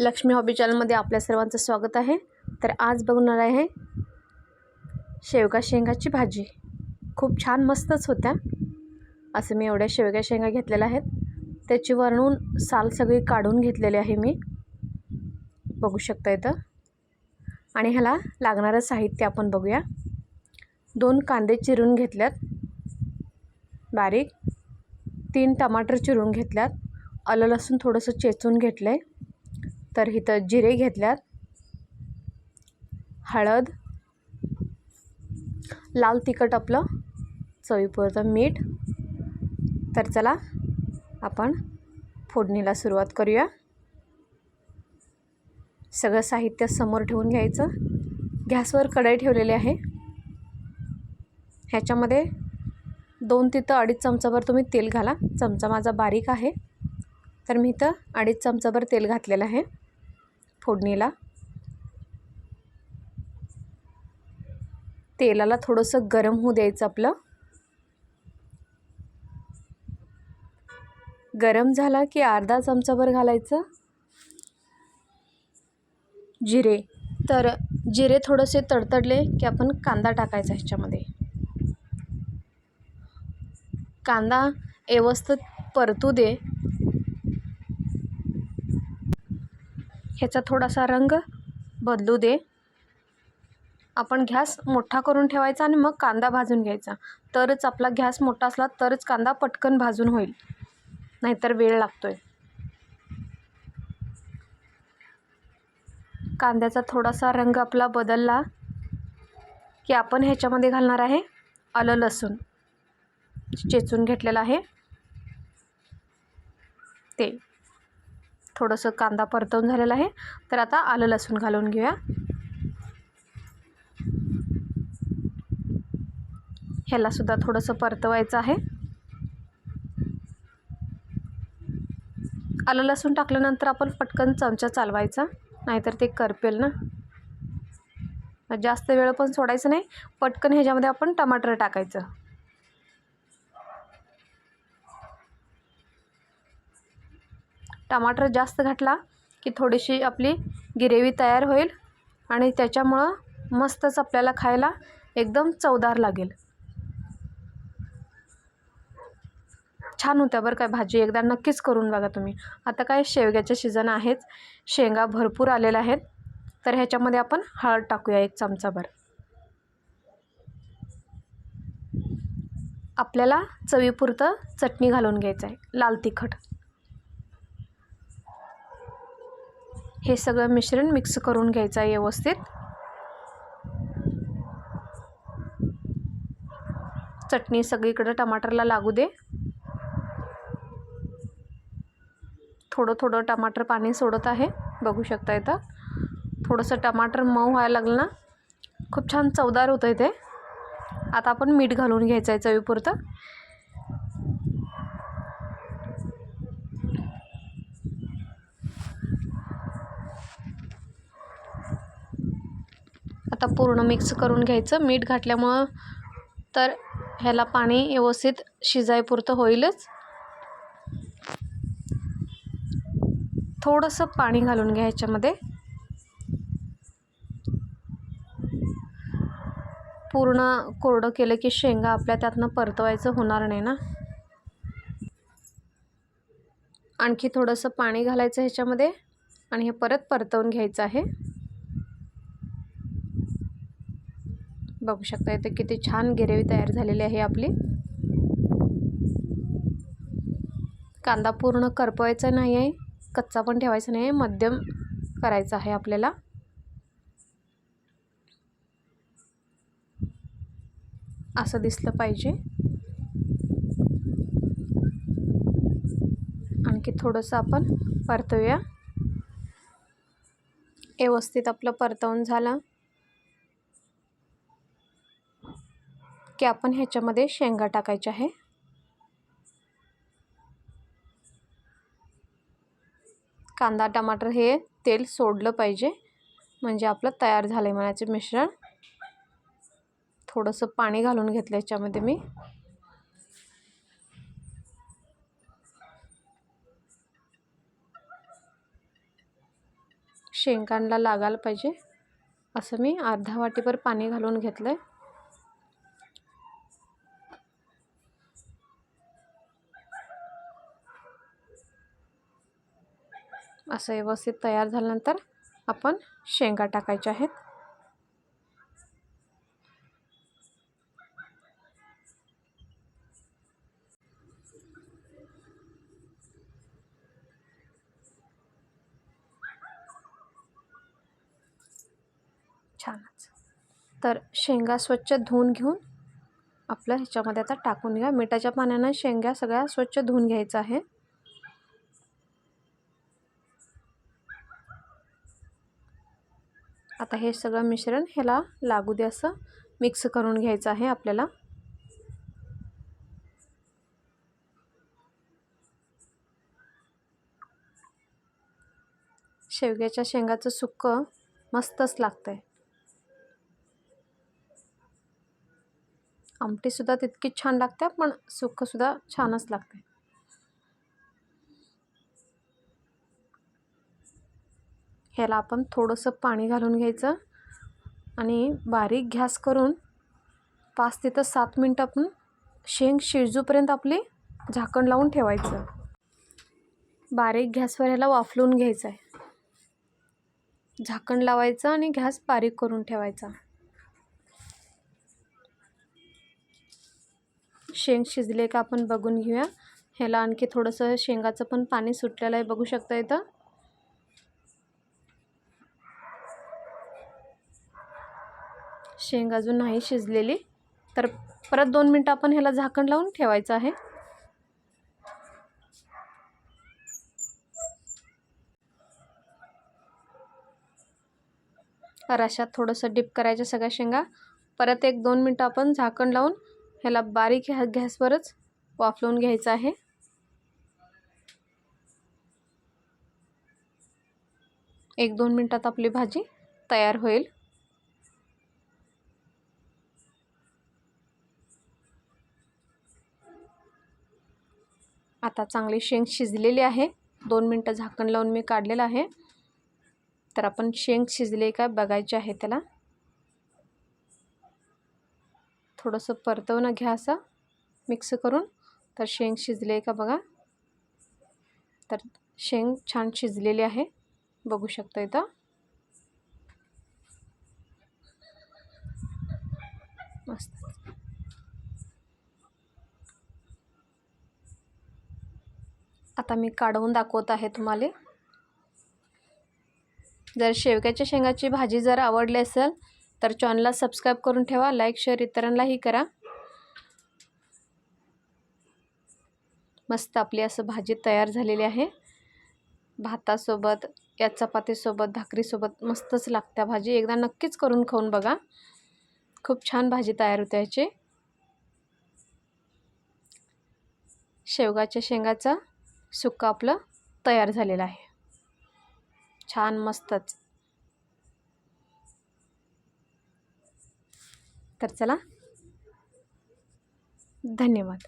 Lakshmi hobby चॅनलमध्ये आपल्या सर्वांचं स्वागत आहे. तर आज बघणार आहे शेवगा शेंगाची भाजी. खूप छान मस्तच होत्या. असं मी एवढ्या शेवगा शेंगा घेतलेल्या आहेत. त्याची वरून साल सगळी काढून घेतलेली आहे मी. बघू शकता इथं. आणि ह्याला लागणारं साहित्य आपण बघूया. दोन कांदे चिरून घेतल्यात. बारीक. तीन टमाटर चिरून घेतल्यात. आलं लसूण थोडंसं चेचून घेतलं आहे तर इथं जिरे घेतल्यात. हळद. लाल तिखट आपलं चवीपुरतं मीठ. तर चला आपण फोडणीला सुरुवात करूया. सगळं साहित्य समोर ठेवून घ्यायचं. गॅसवर कढई ठेवलेली आहे. ह्याच्यामध्ये दोन तिथं अडीच चमचाभर तुम्ही तेल घाला. चमचा माझा बारीक आहे. तर मी इथं अडीच चमचाभर तेल घातलेलं आहे. फोडणीला. तेलाला थोडंसं गरम होऊ द्यायचं आपलं. गरम झाला की अर्धा चमचाभर घालायचं. जिरे. तर जिरे थोडेसे तडतडले की आपण कांदा टाकायचा ह्याच्यामध्ये. कांदा व्यवस्थित परतू दे. ह्याचा थोडासा रंग बदलू दे. आपण घॅस मोठा करून ठेवायचा आणि मग कांदा भाजून घ्यायचा. तरच आपला गॅस मोठा असला तरच कांदा पटकन भाजून होईल. नाहीतर वेळ लागतोय. कांद्याचा थोडासा रंग आपला बदलला की आपण ह्याच्यामध्ये घालणार आहे आलं लसूण. चेचून घेतलेलं आहे ते. थोडंसं कांदा परतवून झालेला आहे. तर आता आलं लसूण घालून घेऊया. ह्यालासुद्धा थोडंसं परतवायचं आहे. आलं लसूण टाकल्यानंतर आपण पटकन चमचा चालवायचा नाहीतर ते करपेल ना. जास्त वेळ पण सोडायचं नाही. पटकन ह्याच्यामध्ये आपण टमाटर टाकायचं. टमाटर जास्त घातला की थोडीशी आपली गिरेवी तयार होईल आणि त्याच्यामुळं मस्तच आपल्याला खायला एकदम चवदार लागेल. छान होत्या बरं काय भाजी. एकदा नक्कीच करून बघा तुम्ही. आता काय शेवग्याचे सीझन आहेच शेंगा भरपूर आलेल्या आहेत. तर ह्याच्यामध्ये आपण हळद टाकूया एक चमचाभर. आपल्याला चवीपुरतं चटणी घालून घ्यायचं आहे. लाल तिखट. हे सगळं मिश्रण मिक्स करून घ्यायचं आहे व्यवस्थित. चटणी सगळीकडं टमाटरला लागू दे. थोडं थोडं टमाटर पाणी सोडत आहे बघू शकता इथं. थोडंसं टमाटर मऊ व्हायला लागलं ना खूप छान चवदार होतं इथे आता आपण मीठ घालून घ्यायचं आहे चवीपुरतं. आता पूर्ण मिक्स करून घ्यायचं. मीठ घातल्यामुळं तर ह्याला पाणी व्यवस्थित शिजायपुरतं होईलच. थोडंसं पाणी घालून घ्या ह्याच्यामध्ये. पूर्ण कोरडं केलं की शेंगा आपल्या त्यातनं परतवायचं होणार नाही ना. आणखी थोडंसं पाणी घालायचं ह्याच्यामध्ये आणि हे परत परतवून घ्यायचं आहे. बघू शकता इथे किती छान गिरेवी तयार झालेली आहे आपली. कांदा पूर्ण करपवायचा नाही आहे कच्चा पण ठेवायचा नाही आहे मध्यम करायचा आहे आपल्याला. असं दिसलं पाहिजे. आणखी थोडंसं आपण परतवूया व्यवस्थित आपलं परतवून झालं. की आपण ह्याच्यामध्ये शेंगा टाकायच्या आहे. कांदा टमाटर हे तेल सोडलं पाहिजे. म्हणजे आपलं तयार झालं आहे म्हणायचं मिश्रण. थोडंसं पाणी घालून घेतलं याच्यामध्ये मी. शेंगांना लागायला पाहिजे. असं मी अर्धा वाटीभर पाणी घालून घेतलं आहे असं व्यवस्थित तयार झाल्यानंतर आपण शेंगा टाकायच्या आहेत. छानच. तर शेंगा स्वच्छ धुवून घेऊन आपलं ह्याच्यामध्ये आता टाकून घ्या मिठाच्या पाण्यानं शेंगा सगळ्या स्वच्छ धुवून घ्यायचं आहे. आता हे सगळं मिश्रण ह्याला लागू दे असं मिक्स करून घ्यायचं आहे आपल्याला. शेवग्याच्या शेंगाचं सुक्कं मस्तच लागतं आहे आमटीसुद्धा तितकीच छान लागते पण सुक्कंसुद्धा छानच लागते. ह्याला आपण थोडंसं पाणी घालून घ्यायचं आणि बारीक गॅस करून पाच ते तर सात मिनटं आपण शेंग शिजूपर्यंत आपली झाकण लावून ठेवायचं. बारीक गॅसवर ह्याला वाफलून घ्यायचं आहे झाकण लावायचं आणि गॅस बारीक करून ठेवायचा. शेंग शिजले का आपण बघून घेऊया. ह्याला आणखी थोडंसं शेंगाचं पण पाणी सुटलेलं आहे बघू शकता इथं. शेंग अजून नाही शिजलेली. तर परत दोन मिनटं आपण ह्याला झाकण लावून ठेवायचं आहे. रशात थोडंसं डिप करायच्या सगळ्या शेंगा. परत एक दोन मिनटं आपण झाकण लावून ह्याला बारीक ह्या गॅसवरच वाफलवून घ्यायचं आहे. एक दोन मिनटात आपली भाजी तयार होईल. आता चांगली शेंग शिजलेली आहे. दोन मिनटं झाकण लावून मी काढलेलं आहे. तर आपण शेंग शिजले का बघायचे आहे त्याला. थोडंसं परतवणं घ्या असं. मिक्स करून. तर शेंग शिजले का बघा. तर शेंग छान शिजलेली आहे. बघू शकता इथं. मस्त. आता मी काढवून दाखवत आहे तुम्हाला. जर शेवग्याच्या शेंगाची भाजी जर आवडली असेल तर चॅनलला सबस्क्राईब करून ठेवा लाईक शेअर इतरांनाही करा. मस्त आपली असं भाजी तयार झालेली आहे. भातासोबत या चपातीसोबत भाकरीसोबत मस्तच लागत्या भाजी. एकदा नक्कीच करून खाऊन बघा. खूप छान भाजी तयार होते याची. शेवगाच्या शेंगाचा सुक्क आपलं तयार झालेलं आहे. छान मस्तच. तर चला. धन्यवाद.